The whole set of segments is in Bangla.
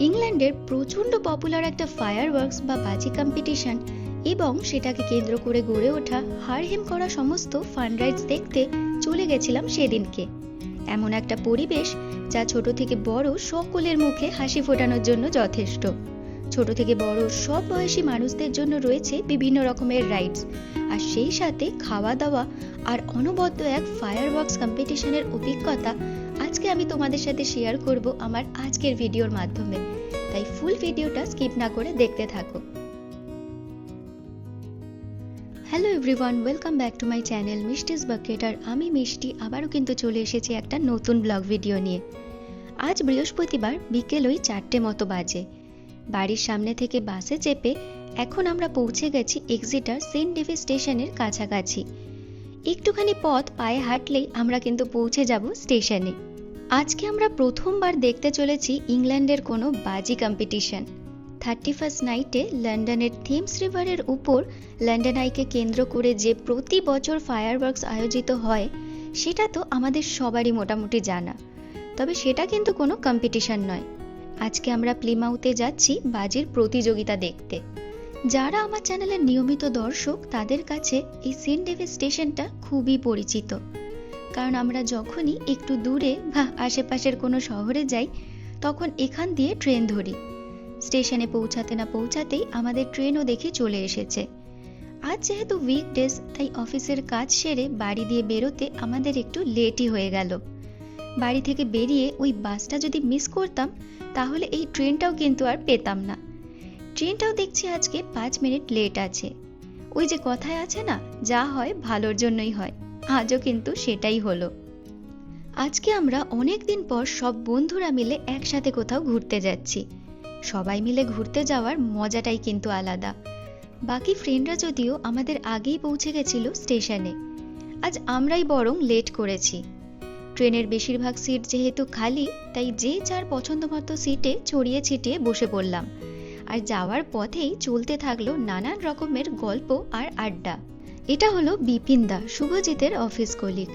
ইংল্যান্ডের প্রচণ্ড পপুলার একটা ফায়ার ওয়ার্কস বা বাজি কম্পিটিশন এবং সেটাকে কেন্দ্র করে গড়ে ওঠা হারহিম করা সমস্ত ফানরাইজ দেখতে চলে গেছিলাম সেদিনকে। এমন একটা পরিবেশ যা ছোট থেকে বড় সকলের মুখে হাসি ফোটানোর জন্য যথেষ্ট। ছোট থেকে বড় সব বয়সী মানুষদের জন্য রয়েছে বিভিন্ন রকমের রাইডস আর সেই সাথে খাওয়া দাওয়া আর অনবদ্য এক ফায়ার ওয়ার্কস কম্পিটিশনের অভিজ্ঞতা আজকে আমি তোমাদের সাথে শেয়ার করব আমার আজকের ভিডিওর মাধ্যমে। তাই ফুল ভিডিওটা স্কিপ না করে দেখতে থাকো। Hello everyone welcome back to my channel Mishti's bucket আর আমি মিষ্টি, আবারও কিন্তু চলে এসেছি একটা নতুন ব্লগ ভিডিও নিয়ে। আজ বৃহস্পতিবার বিকেল ওই চারটে মতো বাজে। বাড়ির সামনে থেকে বাসে চেপে এখন আমরা পৌঁছে গেছি এক্সিটার সেন্ট ডেভি স্টেশনের কাছাকাছি। একটুখানি পথ পায়ে হাঁটলেই আমরা কিন্তু পৌঁছে যাব স্টেশনে। আজকে আমরা প্রথমবার দেখতে চলেছি ইংল্যান্ডের কোনো বাজি কম্পিটিশন থার্টি ফার্স্ট নাইটে লন্ডনের থিমস রিভারের উপর লন্ডন আইকে কেন্দ্র করে যে প্রতি বছর ফায়ারওয়ার্কস আয়োজিত হয়, সেটা তো আমাদের সবারই মোটামুটি জানা। তবে সেটা কিন্তু কোনো কম্পিটিশন নয়। আজকে আমরা প্লিমাউতে যাচ্ছি বাজির প্রতিযোগিতা দেখতে। যারা আমার চ্যানেলের নিয়মিত দর্শক, তাদের কাছে এই সেন্ট ডেভিস স্টেশনটা খুবই পরিচিত। কারণ আমরা যখনই একটু দূরে বা আশেপাশের কোনো শহরে যাই, তখন এখান দিয়ে ট্রেন ধরি। স্টেশনে পৌঁছাতে না পৌঁছাতেই আমাদের ট্রেনও দেখে চলে এসেছে। আজ যেহেতু উইকডেজ তাই অফিসের কাজ সেরে বাড়ি দিয়ে বেরোতে আমাদের একটু লেটই হয়ে গেল। বাড়ি থেকে বেরিয়ে ওই বাসটা যদি মিস করতাম, তাহলে এই ট্রেনটাও কিন্তু আর পেতাম না। ট্রেনটাও দেখছি আজকে পাঁচ মিনিট লেট আছে। ওই যে কথায় আছে না, যা হয় ভালোর জন্যই হয়। আজও কিন্তু সেটাই হলো। আজকে আমরা অনেক দিন পর সব বন্ধুরা মিলে একসাথে কোথাও ঘুরতে যাচ্ছি। সবাই মিলে ঘুরতে যাওয়ার মজাটাই কিন্তু আলাদা। বাকি ফ্রেন্ডরা যদিও আমাদের আগেই পৌঁছে গেছিল স্টেশনে। আজ আমরাই বরং লেট করেছি। ট্রেনের বেশিরভাগ সিট যেহেতু খালি, তাই যে যার পছন্দ মতো সিটে ছড়িয়ে ছিটিয়ে বসে পড়লাম। আর যাওয়ার পথেই চলতে থাকল নানান রকমের গল্প আর আড্ডা। এটা হলো বিপিন দা, শুভজিতের অফিস কলিগ।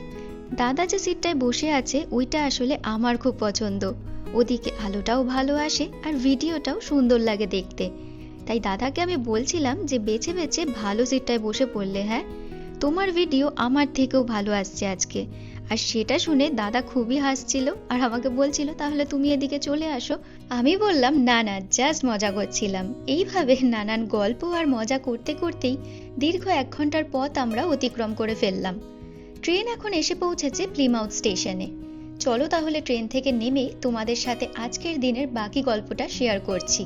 দাদা যে সিটটায় বসে আছে, ওইটা আসলে আমার খুব পছন্দ। ওদিকে আলোটাও ভালো আসে আর ভিডিওটাও সুন্দর লাগে দেখতে। তাই দাদাকে আমি বলছিলাম যে বেছে বেছে ভালো সিটটায় বসে পড়লে হ্যাঁ? তোমার ভিডিও আমার থেকেও ভালো আসছে আজকে। আর সেটা শুনে দাদা খুবই হাসছিল আর আমাকে বলছিল, তাহলে তুমি এদিকে চলে আসো। আমি বললাম, না না জাস্ট মজা করছিলাম। এইভাবে নানান গল্প আর মজা করতে করতেই দীর্ঘ এক ঘণ্টার পথ আমরা অতিক্রম করে ফেললাম। ট্রেন এখন এসে পৌঁছেছে প্লিমাউথ স্টেশনে। চলো তাহলে ট্রেন থেকে নেমে তোমাদের সাথে আজকের দিনের বাকি গল্পটা শেয়ার করছি।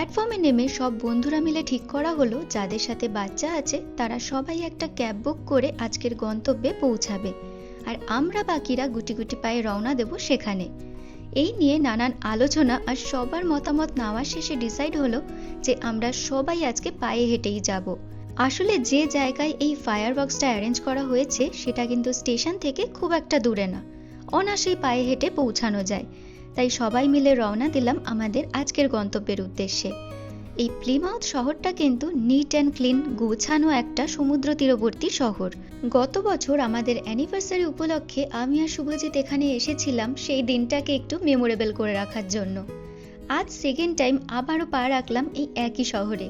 প্ল্যাটফর্মে নেমে সব বন্ধুরা মিলে ঠিক করা হলো, যাদের সাথে বাচ্চা আছে, তারা সবাই একটা ক্যাব বুক করে আজকের গন্তব্যে পৌঁছাবে। আর আমরা বাকিরা গুটি গুটি পায়ে রওনা দেব সেখানে। এই নিয়ে নানান আলোচনা আর সবার মতামত নেওয়ার শেষে ডিসাইড হলো যে আমরা সবাই আজকে পায়ে হেঁটেই যাব। আসলে যে জায়গায় এই ফায়ার বক্সটা অ্যারেঞ্জ করা হয়েছে, সেটা কিন্তু স্টেশন থেকে খুব একটা দূরে না। অনাসেই পায়ে হেঁটে পৌঁছানো যায়। তাই সবাই মিলে রওনা দিলাম আমাদের আজকের গন্তব্যের উদ্দেশ্যে। এই প্লিমাউথ শহরটা কিন্তু নিট অ্যান্ড ক্লিন গোছানো একটা সমুদ্র তীরবর্তী শহর। গত বছর আমাদের অ্যানিভার্সারি উপলক্ষে আমি আর শুভজিৎ এখানে এসেছিলাম সেই দিনটাকে একটু মেমোরেবল করে রাখার জন্য। আজ সেকেন্ড টাইম আবারও পা রাখলাম এই একই শহরে।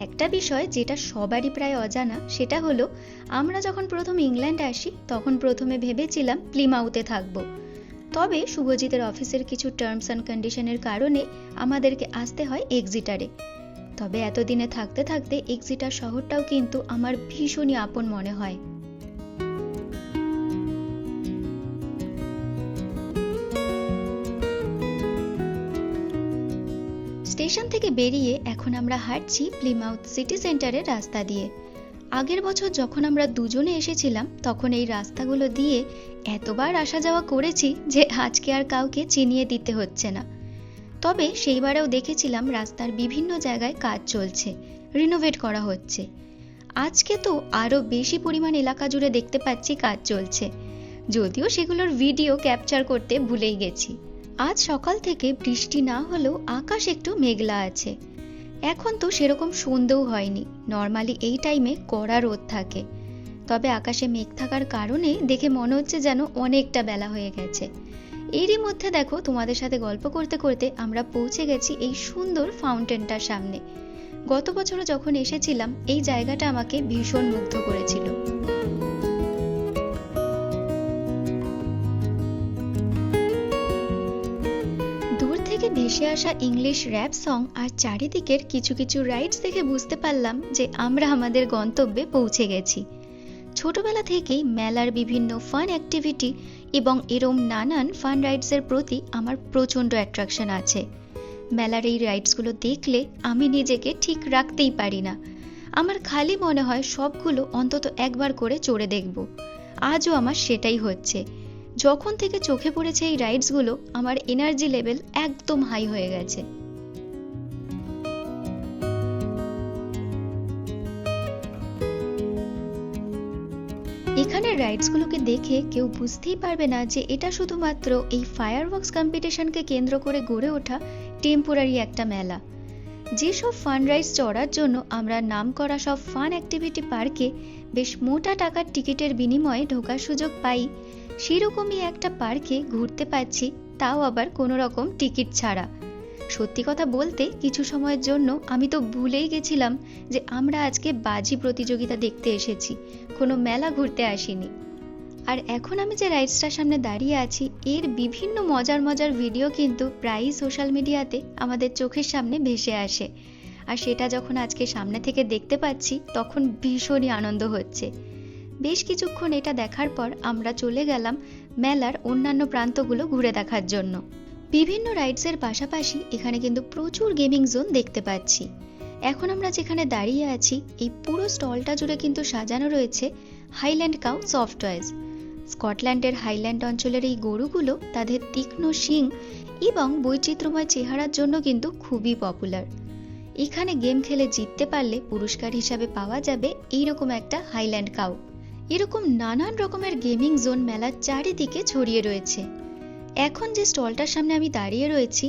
একটা বিষয় যেটা সবারই প্রায় অজানা, সেটা হলো আমরা যখন প্রথম ইংল্যান্ড আসি, তখন প্রথমে ভেবেছিলাম প্লিমাউতে থাকব। তবে শুভজিতের অফিসের কিছু টার্মস অ্যান্ড কন্ডিশনের কারণে আমাদেরকে আসতে হয় এক্সিটারে তবে এতদিনে থাকতে থাকতে এক্সিটার শহরটাও কিন্তু আমার ভীষণই আপন মনে হয়। স্টেশন থেকে বেরিয়ে এখন আমরা হাঁটছি প্লিমাউথ সিটি সেন্টারের রাস্তা দিয়ে। আগের বছর যখন আমরা দুজনে এসেছিলাম, তখন এই রাস্তাগুলো দিয়ে এতবার আসা যাওয়া করেছি যে আজকে আর কাউকে চিনিয়ে দিতে হচ্ছে না। তবে সেইবারেও দেখেছিলাম রাস্তার বিভিন্ন জায়গায় কাজ চলছে রিনোভেট করা হচ্ছে। আজকে তো আরও বেশি পরিমাণ এলাকা জুড়ে দেখতে পাচ্ছি কাজ চলছে, যদিও সেগুলোর ভিডিও ক্যাপচার করতে ভুলেই গেছি। আজ সকাল থেকে বৃষ্টি না হলেও আকাশ একটু মেঘলা আছে। এখন তো সেরকম সন্ধেও হয়নি। নর্মালি এই টাইমে কড়া রোদ থাকে। তবে আকাশে মেঘ থাকার কারণে দেখে মনে হচ্ছে যেন অনেকটা বেলা হয়ে গেছে। এরই মধ্যে দেখো, তোমাদের সাথে গল্প করতে করতে আমরা পৌঁছে গেছি এই সুন্দর ফাউন্টেনটার সামনে। গত বছরও যখন এসেছিলাম, এই জায়গাটা আমাকে ভীষণ মুগ্ধ করেছিল। ভেসে আসা ইংলিশ র্যাপ সং আর চারিদিকের কিছু কিছু রাইডস দেখে বুঝতে পারলাম যে আমরা আমাদের গন্তব্যে পৌঁছে গেছি। ছোটবেলা থেকেই মেলার বিভিন্ন ফান অ্যাক্টিভিটি এবং এরম নানান ফান রাইডসের প্রতি আমার প্রচণ্ড অ্যাট্রাকশন আছে। মেলার এই রাইডসগুলো দেখলে আমি নিজেকে ঠিক রাখতেই পারি না। আমার খালি মনে হয় সবগুলো অন্তত একবার করে চড়ে দেখব। আজও আমার সেটাই হচ্ছে। যখন থেকে চোখে পড়েছে এই রাইডসগুলো, আমার এনার্জি লেভেল একদম হাই হয়ে গেছে। এখানের রাইডসগুলোকে দেখে কেউ বুঝতেই পারবে না যে এটা শুধুমাত্র এই ফায়ার ফায়ারওয়ার্কস কম্পিটিশনকে কেন্দ্র করে গড়ে ওঠা টেম্পোরারি একটা মেলা। যেসব ফান রাইডস চড়ার জন্য আমরা নাম করা সব ফান অ্যাক্টিভিটি পার্কে বেশ মোটা টাকার টিকিটের বিনিময়ে ঢোকার সুযোগ পাই সেরকমই একটা পার্কে ঘুরতে পাচ্ছি তাও আবার কোনো রকম টিকিট ছাড়া। সত্যি কথা বলতে কিছু সময়ের জন্য আমি তো ভুলেই গেছিলাম যে আমরা আজকে বাজি প্রতিযোগিতা দেখতে এসেছি, কোনো মেলা ঘুরতে আসিনি। আর এখন আমি যে রাইডসটার সামনে দাঁড়িয়ে আছি, এর বিভিন্ন মজার মজার ভিডিও কিন্তু প্রায়ই সোশ্যাল মিডিয়াতে আমাদের চোখের সামনে ভেসে আসে। আর সেটা যখন আজকে সামনে থেকে দেখতে পাচ্ছি, তখন ভীষণই আনন্দ হচ্ছে। বেশ কিছুক্ষণ এটা দেখার পর আমরা চলে গেলাম মেলার অন্যান্য প্রান্তগুলো ঘুরে দেখার জন্য। বিভিন্ন রাইডসের পাশাপাশি এখানে কিন্তু প্রচুর গেমিং জোন দেখতে পাচ্ছি। এখন আমরা যেখানে দাঁড়িয়ে আছি, এই পুরো স্টলটা জুড়ে কিন্তু সাজানো রয়েছে হাইল্যান্ড কাউ সফট স্কটল্যান্ডের হাইল্যান্ড অঞ্চলের এই গরুগুলো তাদের তীক্ষ্ণ শিং এবং বৈচিত্র্যময় চেহারার জন্য কিন্তু খুবই পপুলার। এখানে গেম খেলে জিততে পারলে পুরস্কার হিসাবে পাওয়া যাবে এইরকম একটা হাইল্যান্ড কাউ। এরকম নানান রকমের গেমিং জোন মেলার চারিদিকে ছড়িয়ে রয়েছে। এখন যে স্টলটার সামনে আমি দাঁড়িয়ে রয়েছি,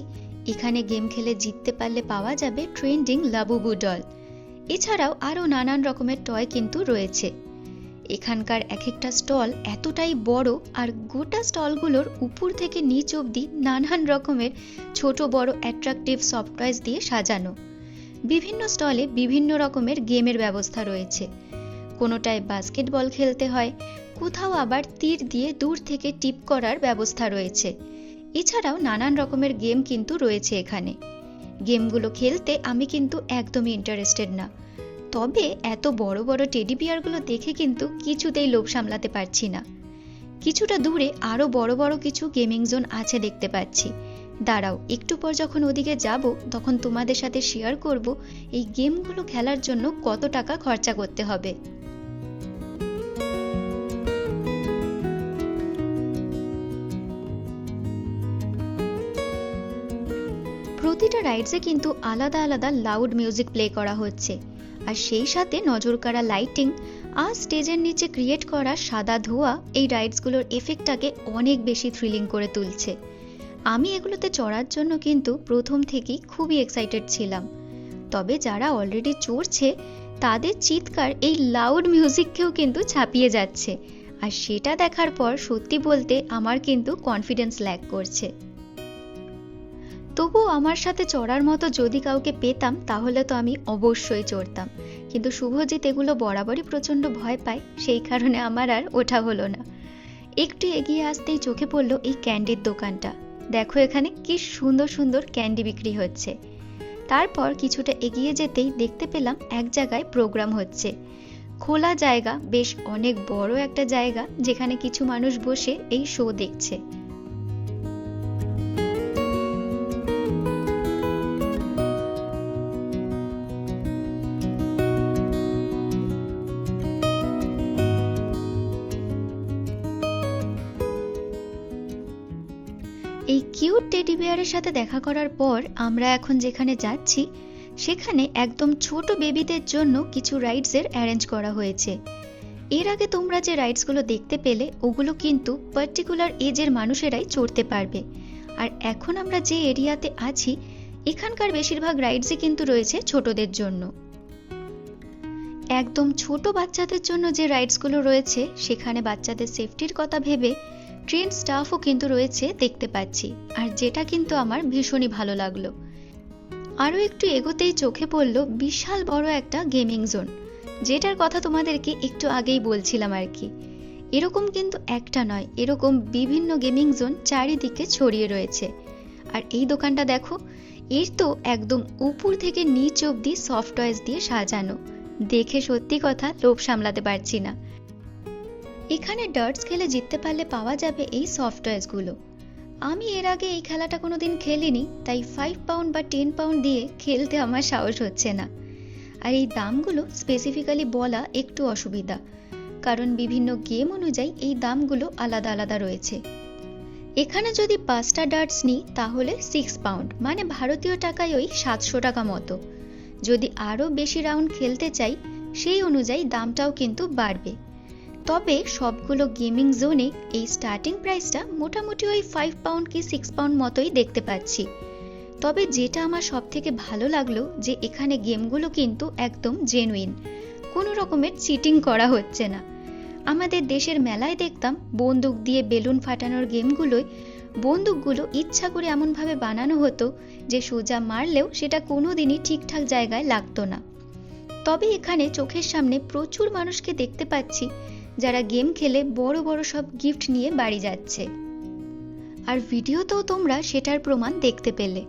এখানে গেম খেলে জিততে পারলে পাওয়া যাবে ট্রেন্ডিং লাবুবু ডল। এছাড়াও আরও নানান রকমের টয় কিন্তু রয়েছে। এখানকার এক একটা স্টল এতটাই বড় আর গোটা স্টলগুলোর উপর থেকে নিচ অবধি নানান রকমের ছোট বড় অ্যাট্রাকটিভ সফট টয়েস দিয়ে সাজানো। বিভিন্ন স্টলে বিভিন্ন রকমের গেমের ব্যবস্থা রয়েছে। কোনোটায় বাস্কেটবল খেলতে হয়, কোথাও আবার তীর দিয়ে দূর থেকে টিপ করার ব্যবস্থা রয়েছে। এছাড়াও নানান রকমের গেম কিন্তু রয়েছে এখানে। গেমগুলো খেলতে আমি কিন্তু একদমই ইন্টারেস্টেড না। তবে এত বড় বড় টেডি বিয়ারগুলো দেখে কিন্তু কিছুতেই লোভ সামলাতে পারছি না। কিছুটা দূরে আরও বড় বড় কিছু গেমিং জোন আছে দেখতে পাচ্ছি। দাঁড়াও, একটু পর যখন ওদিকে যাব, তখন তোমাদের সাথে শেয়ার করব এই গেমগুলো খেলার জন্য কত টাকা খরচা করতে হবে। প্রতিটা রাইডসে কিন্তু আলাদা আলাদা লাউড মিউজিক প্লে করা হচ্ছে। আর সেই সাথে নজরকাড়া লাইটিং আর স্টেজের নিচে ক্রিয়েট করা সাদা ধোয়া এই রাইডসগুলোর এফেক্টটাকে অনেক বেশি থ্রিলিং করে তুলছে। আমি এগুলোতে চড়ার জন্য কিন্তু প্রথম থেকেই খুবই এক্সাইটেড ছিলাম। তবে যারা অলরেডি চড়ছে, তাদের চিৎকার এই লাউড মিউজিককেও কিন্তু ছাপিয়ে যাচ্ছে। আর সেটা দেখার পর সত্যি বলতে আমার কিন্তু কনফিডেন্স ল্যাক করছে। তবুও আমার সাথে চড়ার মতো যদি কাউকে পেতাম, তাহলে তো আমি অবশ্যই চড়তাম। কিন্তু শুভজিৎ এগুলো বরাবরই প্রচণ্ড ভয় পায়, সেই কারণে আমার আর ওঠা হলো না। একটু এগিয়ে আসতেই চোখে পড়ল এই ক্যান্ডির দোকানটা। দেখো এখানে কি সুন্দর সুন্দর ক্যান্ডি বিক্রি হচ্ছে। তারপর কিছুটা এগিয়ে যেতেই দেখতে পেলাম এক জায়গায় প্রোগ্রাম হচ্ছে। খোলা জায়গা, বেশ অনেক বড় একটা জায়গা, যেখানে কিছু মানুষ বসে এই শো দেখছে। এই কিউট টেডি বিয়ারের সাথে দেখা করার পর আমরা এখন যেখানে যাচ্ছি, সেখানে একদম ছোট বেবিদের জন্য কিছু রাইডসের অ্যারেঞ্জ করা হয়েছে। এর আগে তোমরা যে রাইডসগুলো দেখতে পেলে, ওগুলো কিন্তু পার্টিকুলার এজের মানুষেরাই চড়তে পারবে। আর এখন আমরা যে এরিয়াতে আছি, এখানকার বেশিরভাগ রাইডসই কিন্তু রয়েছে ছোটদের জন্য। একদম ছোট বাচ্চাদের জন্য যে রাইডসগুলো রয়েছে, সেখানে বাচ্চাদের সেফটির কথা ভেবে ট্রেন স্টাফও কিন্তু রয়েছে দেখতে পাচ্ছি, আর যেটা কিন্তু আমার ভীষণই ভালো লাগল। আরও একটু এগোতেই চোখে পড়ল বিশাল বড় একটা গেমিং জোন, যেটার কথা তোমাদেরকে একটু আগেই বলছিলাম আর কি। এরকম কিন্তু একটা নয়, এরকম বিভিন্ন গেমিং জোন চারিদিকে ছড়িয়ে রয়েছে। আর এই দোকানটা দেখো, এর তো একদম উপর থেকে নিচ অবধি সফট টয়েস দিয়ে সাজানো। দেখে সত্যি কথা লোভ সামলাতে পারছি না। এখানে ডার্টস খেলে জিততে পারলে পাওয়া যাবে এই সফট টয়েসগুলো আমি এর আগে এই খেলাটা কোনো দিন খেলিনি, তাই ফাইভ পাউন্ড বা টেন পাউন্ড দিয়ে খেলতে আমার সাহস হচ্ছে না। আর এই দামগুলো স্পেসিফিক্যালি বলা একটু অসুবিধা, কারণ বিভিন্ন গেম অনুযায়ী এই দামগুলো আলাদা আলাদা রয়েছে। এখানে যদি পাঁচটা ডার্টস নিই, তাহলে সিক্স পাউন্ড মানে ভারতীয় টাকায় ওই সাতশো টাকা মতো। যদি আরও বেশি রাউন্ড খেলতে চাই, সেই অনুযায়ী দামটাও কিন্তু বাড়বে। তবে সবগুলো গেমিং জোনে এই স্টার্টিং প্রাইসটা মোটামুটি ওই ফাইভ পাউন্ড কি সিক্স পাউন্ড মতোই দেখতে পাচ্ছি। তবে যেটা আমার সব থেকে ভালো লাগল যে এখানে গেমগুলো কিন্তু একদম জেনুইন কোনো রকমের চিটিং করা হচ্ছে না। আমাদের দেশের মেলায় দেখতাম বন্দুক দিয়ে বেলুন ফাটানোর গেমগুলোয় বন্দুকগুলো ইচ্ছা করে এমনভাবে বানানো হতো যে সোজা মারলেও সেটা কোনোদিনই ঠিকঠাক জায়গায় লাগতো না। তবে এখানে চোখের সামনে প্রচুর মানুষকে দেখতে পাচ্ছি যারা গেম খেলে বড় বড় সব গিফট নিয়ে বাড়ি যাচ্ছে। আর ভিডিওতেও তোমরা সেটার প্রমাণ দেখতে পেলে।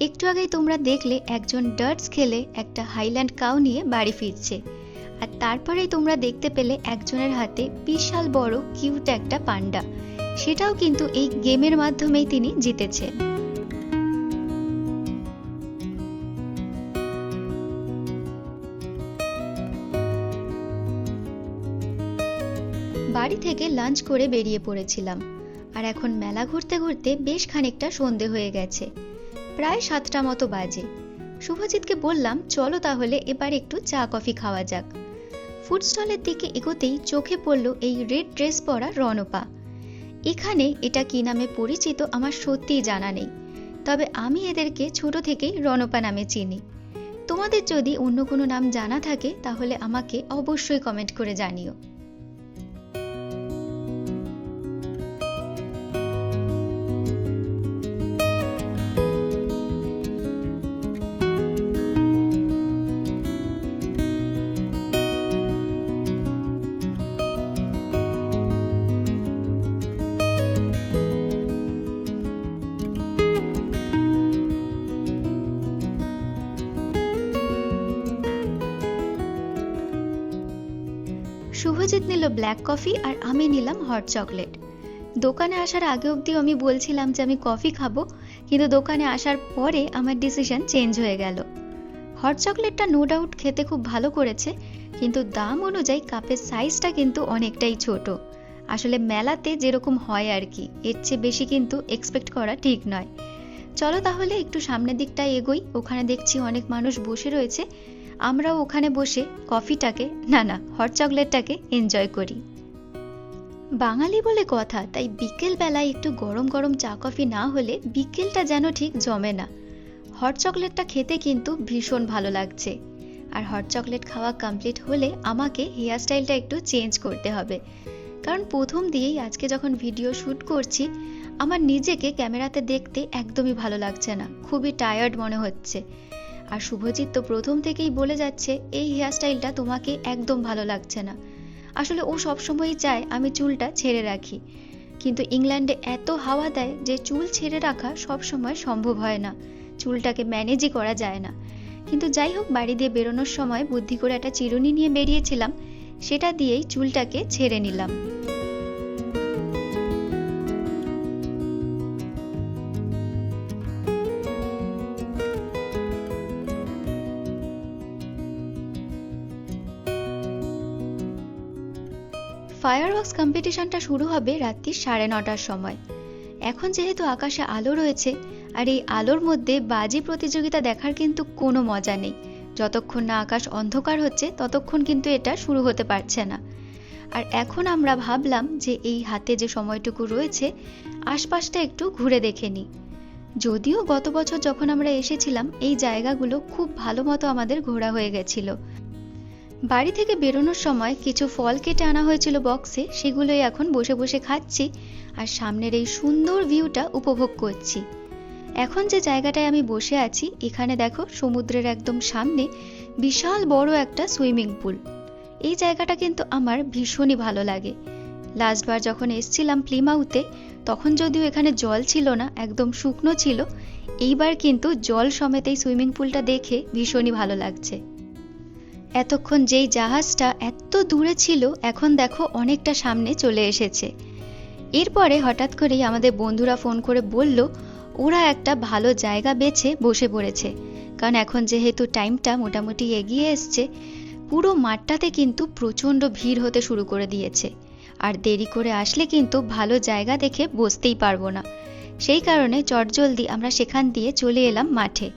একটু আগেই তোমরা দেখলে একজন ডার্টস খেলে একটা হাইল্যান্ড কাউ নিয়ে বাড়ি ফিরছে। আর তারপরেই তোমরা দেখতে পেলে একজনের হাতে বিশাল বড় কিউট একটা পান্ডা। সেটাও কিন্তু এই গেমের মাধ্যমেই তিনি জিতেছেন। বাড়ি থেকে লাঞ্চ করে বেরিয়ে পড়েছিলাম। আর এখন মেলা ঘুরতে ঘুরতে বেশ খানিকটা সন্ধে হয়ে গেছে। প্রায় সাতটা মতো বাজে। শুভজিৎকে বললাম, চলো তাহলে এবার একটু চা, কফি খাওয়া যাক। ফুড স্টলের দিকে এগোতেই চোখে পড়ল এই রেড ড্রেস পরা রণপা। এখানে এটা কি নামে পরিচিত আমার সত্যিই জানা নেই। তবে আমি এদেরকে ছোট থেকেই রণপা নামে চিনি। তোমাদের যদি অন্য কোনো নাম জানা থাকে, তাহলে আমাকে অবশ্যই কমেন্ট করে জানিও। নিল ব্ল্যাক কফি আর আমি নিলাম হট চকলেট। দোকানে আসার আগে অবধি আমি বলছিলাম যে আমি কফি খাব, কিন্তু দোকানে আসার পরে আমার ডিসিশন চেঞ্জ হয়ে গেল। হট চকলেটটা নো ডাউট খেতে খুব ভালো করেছে, কিন্তু দাম অনুযায়ী কাপের সাইজটা কিন্তু অনেকটাই ছোট। আসলে মেলাতে যেরকম হয় আর কি, এর চেয়ে বেশি কিন্তু এক্সপেক্ট করা ঠিক নয়। চলো তাহলে একটু সামনের দিকটায় এগোই, ওখানে দেখছি অনেক মানুষ বসে রয়েছে। আমরাও ওখানে বসে কফিটাকে, না না হট চকলেটটাকে এনজয় করি। বাঙালি বলে কথা, তাই বিকেল বেলায় একটু গরম গরম চা কফি না হলে বিকেলটা যেন ঠিক জমে না। হট চকলেটটা খেতে কিন্তু ভীষণ ভালো লাগছে। আর হট চকলেট খাওয়া কমপ্লিট হলে আমাকে হেয়ার স্টাইলটা একটু চেঞ্জ করতে হবে। কারণ প্রথম দিয়েই আজকে যখন ভিডিও শ্যুট করছি, আমার নিজেকে ক্যামেরাতে দেখতে একদমই ভালো লাগছে না। খুবই টায়ার্ড মনে হচ্ছে। আর শুভজিৎ তো প্রথম থেকেই বলে যাচ্ছে, এই হেয়ারস্টাইলটা তোমাকে একদম ভালো লাগছে না। আসলে ও সবসময়ই চায় আমি চুলটা ছেড়ে রাখি। কিন্তু ইংল্যান্ডে এত হাওয়া দেয় যে চুল ছেড়ে রাখা সবসময় সম্ভব হয় না। চুলটাকে ম্যানেজই করা যায় না। কিন্তু যাই হোক, বাড়ি দিয়ে বেরোনোর সময় বুদ্ধি করে একটা চিরুনি নিয়ে বেরিয়েছিলাম। সেটা দিয়েই চুলটাকে ছেড়ে নিলাম। ফায়ারওয়ার্কস কম্পিটিশনটা শুরু হবে রাত্রি সাড়ে নটার সময়। এখন যেহেতু আকাশে আলো রয়েছে, আর এই আলোর মধ্যে বাজি প্রতিযোগিতা দেখার কিন্তু কোনো মজা নেই। যতক্ষণ না আকাশ অন্ধকার হচ্ছে, ততক্ষণ কিন্তু এটা শুরু হতে পারছে না। আর এখন আমরা ভাবলাম যে এই হাতে যে সময়টুকু রয়েছে, আশপাশটা একটু ঘুরে দেখে নিই। যদিও গত বছর যখন আমরা এসেছিলাম, এই জায়গাগুলো খুব ভালো মতো আমাদের ঘোরা হয়ে গেছিল। বাড়ি থেকে বেরোনোর সময় কিছু ফল কেটে আনা হয়েছিল বক্সে, সেগুলোই এখন বসে বসে খাচ্ছি আর সামনের এই সুন্দর ভিউটা উপভোগ করছি। এখন যে জায়গাটায় আমি বসে আছি, এখানে দেখো সমুদ্রের একদম সামনে বিশাল বড় একটা সুইমিং পুল। এই জায়গাটা কিন্তু আমার ভীষণই ভালো লাগে। লাস্টবার যখন এসছিলাম প্লিমাউতে, তখন যদিও এখানে জল ছিল না, একদম শুকনো ছিল, এইবার কিন্তু জল সমেত এই সুইমিং পুলটা দেখে ভীষণই ভালো লাগছে। এতক্ষণ যেই জাহাজটা এত দূরে ছিল, এখন দেখো অনেকটা সামনে চলে এসেছে। এরপরে হঠাৎ করেই আমাদের বন্ধুরা ফোন করে বলল, ওরা একটা ভালো জায়গা বেছে বসে পড়েছে। কারণ এখন যেহেতু টাইমটা মোটামুটি এগিয়ে এসছে, পুরো মাঠটাতে কিন্তু প্রচণ্ড ভিড় হতে শুরু করে দিয়েছে। আর দেরি করে আসলে কিন্তু ভালো জায়গা দেখে বসতেই পারব না। সেই কারণে চটজলদি আমরা সেখান দিয়ে চলে এলাম মাঠে।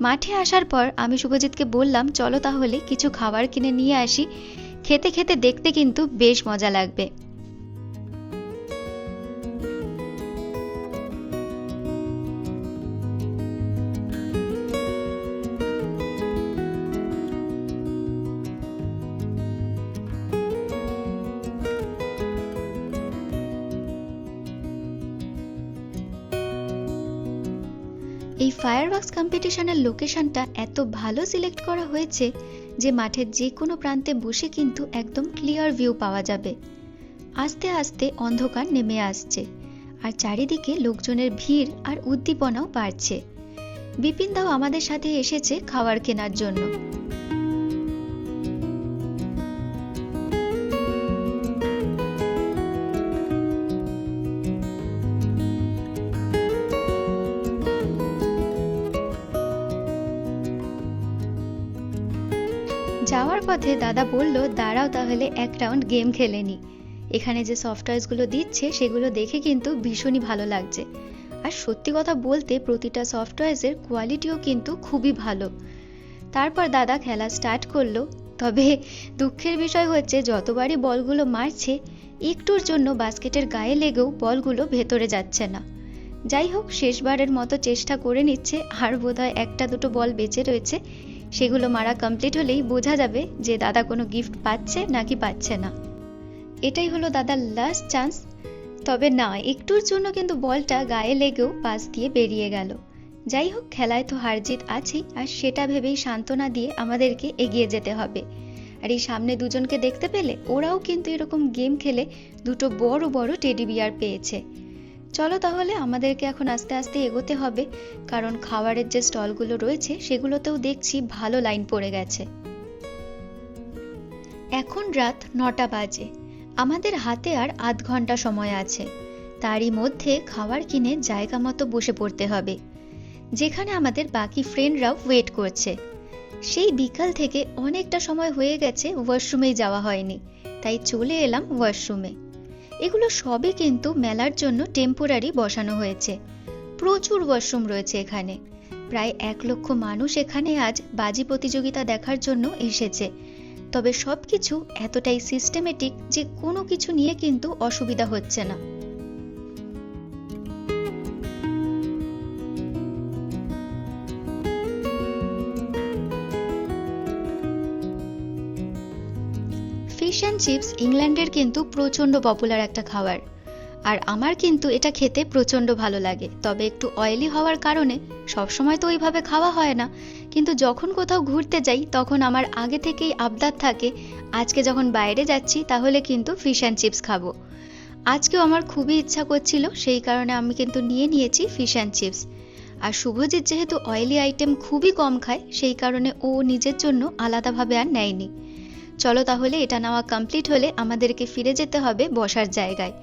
মাঠে আসার পর আমি শুভজিৎকে বললাম, চলো তাহলে কিছু খাবার কিনে নিয়ে আসি। খেতে খেতে দেখতে কিন্তু বেশ মজা লাগবে। ফায়ারওয়ার্কস কম্পিটিশনের লোকেশনটা এত ভালো সিলেক্ট করা হয়েছে যে মাঠের যে কোনো প্রান্তে বসে কিন্তু একদম ক্লিয়ার ভিউ পাওয়া যাবে। আস্তে আস্তে অন্ধকার নেমে আসছে আর চারিদিকে লোকজনের ভিড় আর উদ্দীপনাও বাড়ছে। বিপিন দাও আমাদের সাথে এসেছে খাবার কেনার জন্য। যাওয়ার পথে দাদা বলল, দাঁড়াও তাহলে এক রাউন্ড গেম খেলে নি। এখানে যে সফটওয়্যারসগুলো দিচ্ছে, সেগুলো দেখে কিন্তু ভীষণই ভালো লাগছে। আর সত্যি কথা বলতে, প্রতিটা সফটওয়্যার্সের কোয়ালিটিও কিন্তু খুবই ভালো। তারপর দাদা খেলা স্টার্ট করল। তবে দুঃখের বিষয় হচ্ছে, যতবারই বলগুলো মারছে, একটুর জন্য বাস্কেটের গায়ে লেগেও বলগুলো ভেতরে যাচ্ছে না। যাই হোক, শেষবারের মতো চেষ্টা করে নিচ্ছে, আর বোধহয় একটা দুটো বল বেঁচে রয়েছে। সেগুলো মারা কমপ্লিট হলেই বোঝা যাবে যে দাদা কোনো গিফট পাচ্ছে নাকি পাচ্ছে না। এটাই হলো দাদার লাস্ট চান্স তবে না, একটুর জন্য কিন্তু বলটা গায়ে লেগেও পাশ দিয়ে বেরিয়ে গেল। যাই হোক, খেলায় তো হারজিত আছেই, আর সেটা ভেবেই সান্ত্বনা দিয়ে আমাদেরকে এগিয়ে যেতে হবে। আর এই সামনে দুজনকে দেখতে পেলে ওরাও কিন্তু এরকম গেম খেলে দুটো বড় বড় টেডি বিয়ার পেয়েছে। চলো তাহলে আমাদেরকে এখন আস্তে আস্তে এগোতে হবে, কারণ খাবারের যে স্টলগুলো রয়েছে সেগুলোতেও দেখছি ভালো লাইন পড়ে গেছে। এখন রাত নটা বাজে। আমাদের হাতে আর আধ ঘণ্টা সময় আছে। তারই মধ্যে খাবার কিনে জায়গা মতো বসে পড়তে হবে। যেখানে আমাদের বাকি ফ্রেন্ডরাও ওয়েট করছে। সেই বিকাল থেকে অনেকটা সময় হয়ে গেছে ওয়াশরুমেই যাওয়া হয়নি। তাই চলে এলাম ওয়াশরুমে। এগুলো সবই কিন্তু মেলার জন্য টেম্পোরারি বসানো হয়েছে। প্রচুর ওয়াশরুম রয়েছে এখানে। প্রায় এক লক্ষ মানুষ এখানে আজ বাজি প্রতিযোগিতা দেখার জন্য এসেছে। তবে সবকিছু এতটাই সিস্টেমেটিক যে কোনো কিছু নিয়ে কিন্তু অসুবিধা হচ্ছে না। অ্যান্ড চিপস ইংল্যান্ডের কিন্তু প্রচণ্ড পপুলার একটা খাবার। আর আমার কিন্তু এটা খেতে প্রচণ্ড ভালো লাগে, তবে একটু অয়েলি হওয়ার কারণে সবসময় তো ওইভাবে খাওয়া হয় না। কিন্তু যখন কোথাও ঘুরতে যাই, তখন আমার আগে থেকেই আবদার থাকে, আজকে যখন বাইরে যাচ্ছি, তাহলে কিন্তু ফিশ অ্যান্ড চিপস খাব। আজকেও আমার খুবই ইচ্ছা করছিল, সেই কারণে আমি কিন্তু নিয়ে নিয়েছি ফিশ অ্যান্ড চিপস আর শুভজিৎ যেহেতু অয়েলি আইটেম খুবই কম খায়, সেই কারণে ও নিজের জন্য আলাদাভাবে আর নেয়নি। চলো তাহলে এটা নেওয়া কমপ্লিট হলে আমাদেরকে ফিরে যেতে হবে বসার জায়গায়।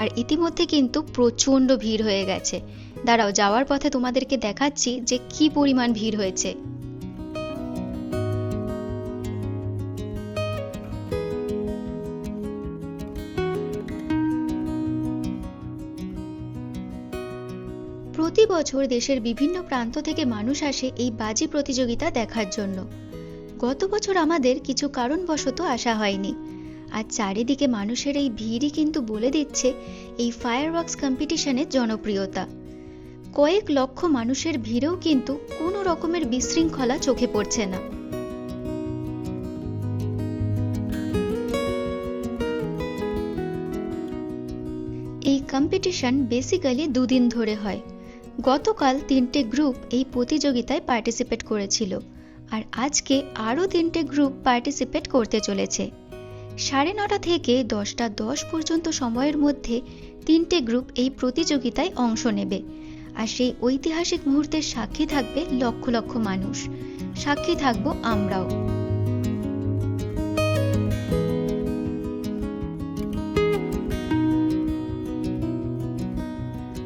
আর ইতিমধ্যে কিন্তু প্রচণ্ড ভিড় হয়ে গেছে। দাঁড়াও, যাওয়ার পথে তোমাদেরকে দেখাচ্ছি যে কি পরিমাণ ভিড় হয়েছে। প্রতি বছর দেশের বিভিন্ন প্রান্ত থেকে মানুষ আসে এই বাজি প্রতিযোগিতা দেখার জন্য। গত বছর আমাদের কিছু কারণবশত আসা হয়নি। আর চারিদিকে মানুষের এই ভিড়ই কিন্তু বলে দিচ্ছে এই ফায়ার ওয়ার্কস কম্পিটিশনের জনপ্রিয়তা। কয়েক লক্ষ মানুষের ভিড়েও কিন্তু কোনো রকমের বিশৃঙ্খলা চোখে পড়ছে না। এই কম্পিটিশন বেসিক্যালি দুদিন ধরে হয়। গতকাল তিনটে গ্রুপ এই প্রতিযোগিতায় পার্টিসিপেট করেছিল। আর আজকে আরও তিনটে গ্রুপ পার্টিসিপেট করতে চলেছে। সাড়ে নটা থেকে দশটা দশ পর্যন্ত সময়ের মধ্যে তিনটে গ্রুপ এই প্রতিযোগিতায় অংশ নেবে। আর সেই ঐতিহাসিক মুহূর্তের সাক্ষী থাকবে লক্ষ লক্ষ মানুষ। সাক্ষী থাকব আমরাও।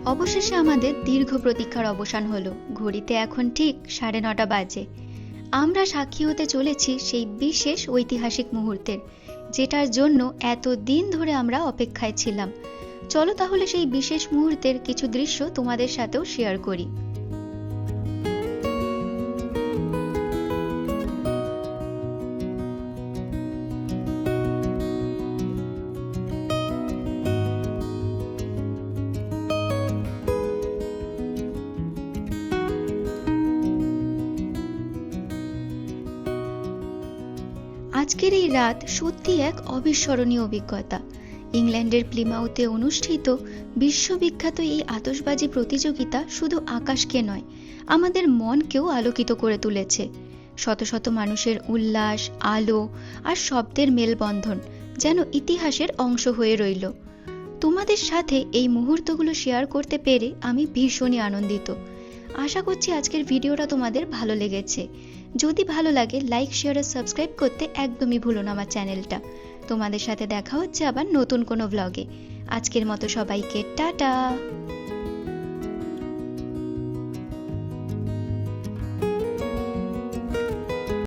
অবশেষে আমাদের দীর্ঘ প্রতীক্ষার অবসান হলো। ঘড়িতে এখন ঠিক সাড়ে নটা বাজে। আমরা সাক্ষী হতে চলেছি সেই বিশেষ ঐতিহাসিক মুহূর্তের, যেটার জন্য এত দিন ধরে আমরা অপেক্ষায় ছিলাম। চলো তাহলে সেই বিশেষ মুহূর্তের কিছু দৃশ্য তোমাদের সাথেও শেয়ার করি। রাত সত্যি এক অবিস্মরণীয় অভিজ্ঞতা। ইংল্যান্ডের প্লিমাউতে অনুষ্ঠিত বিশ্ববিখ্যাত এই আতশবাজি প্রতিযোগিতা শুধু আকাশকে নয়, আমাদের মনকেও আলোকিত করে তুলেছে। শত শত মানুষের উল্লাস, আলো আর শব্দের মেলবন্ধন যেন ইতিহাসের অংশ হয়ে রইল। তোমাদের সাথে এই মুহূর্তগুলো শেয়ার করতে পেরে আমি ভীষণই আনন্দিত। আশা করছি আজকের ভিডিওটা তোমাদের ভালো লেগেছে। যদি ভালো লাগে লাইক শেয়ার আর সাবস্ক্রাইব করতে একদমই ভুলো না আমার চ্যানেলটা। তোমাদের সাথে দেখা হচ্ছে আবার নতুন কোনো ব্লগে আজকের মতো সবাইকে টাটা!